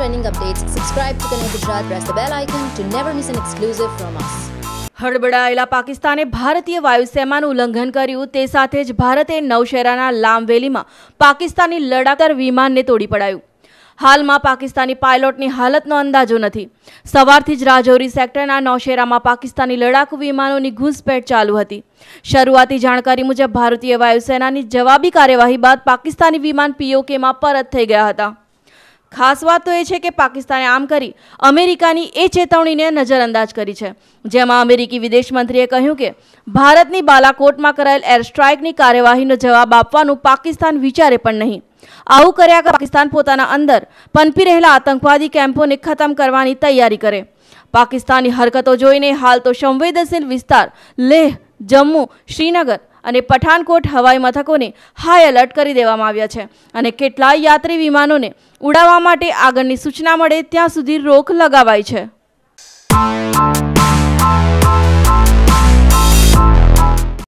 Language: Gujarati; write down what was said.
trending updates, subscribe to Connect Gujarat, press the bell icon to never miss an exclusive from us. હડબડાયેલા પાકિસ્તાને ભારતીય વાયુસેનાનું ઉલ્લંઘન કર્યું તે સાથે જ ભારતે નૌશેરાના લામવેલીમાં પાકિસ્તાની લડાકર વિમાનને તોડી પડાયું. હાલમાં પાકિસ્તાની પાયલોટની હાલતનો અંદાજો નથી. સવારથી જ રાજૌરી સેક્ટરના નૌશેરામાં પાકિસ્તાની લડાકુ વિમાનોની ઘૂસપેઠ ચાલુ હતી. શરૂઆતી જાણકારી મુજબ ભારતીય વાયુસેનાની જવાબી કાર્યવાહી બાદ પાકિસ્તાની વિમાન પીઓકેમાં પરત થઈ ગયા હતા. ખાસ વાત તો એ છે કે પાકિસ્તાને આમ કરી અમેરિકાની એ ચેતવણીને નજરઅંદાજ કરી છે. જેમાં અમેરિકી વિદેશ મંત્રીએ કહ્યું કે, ભારતની બાલાકોટમાં કરાયેલ એર સ્ટ્રાઇકની કાર્યવાહીનો જવાબ આપવાનું પાકિસ્તાન વિચારે પણ નહીં. આવું કર્યા પાકિસ્તાન પોતાના અંદર પનપી રહેલા આતંકવાદી કેમ્પોને ખતમ કરવાની તૈયારી કરે. પાકિસ્તાની હરકતો જોઈને હાલ તો સંવેદનશીલ વિસ્તાર લેહ, જમ્મુ, શ્રીનગર અને પઠાનકોટ હવાઈ મથકોને હાઈ એલર્ટ કરી દેવામાં આવ્યા છે અને કેટલાય યાત્રી વિમાનોને ઉડાવવા માટે આગળની સૂચના મળે ત્યાં સુધી રોક લગાવાઈ છે.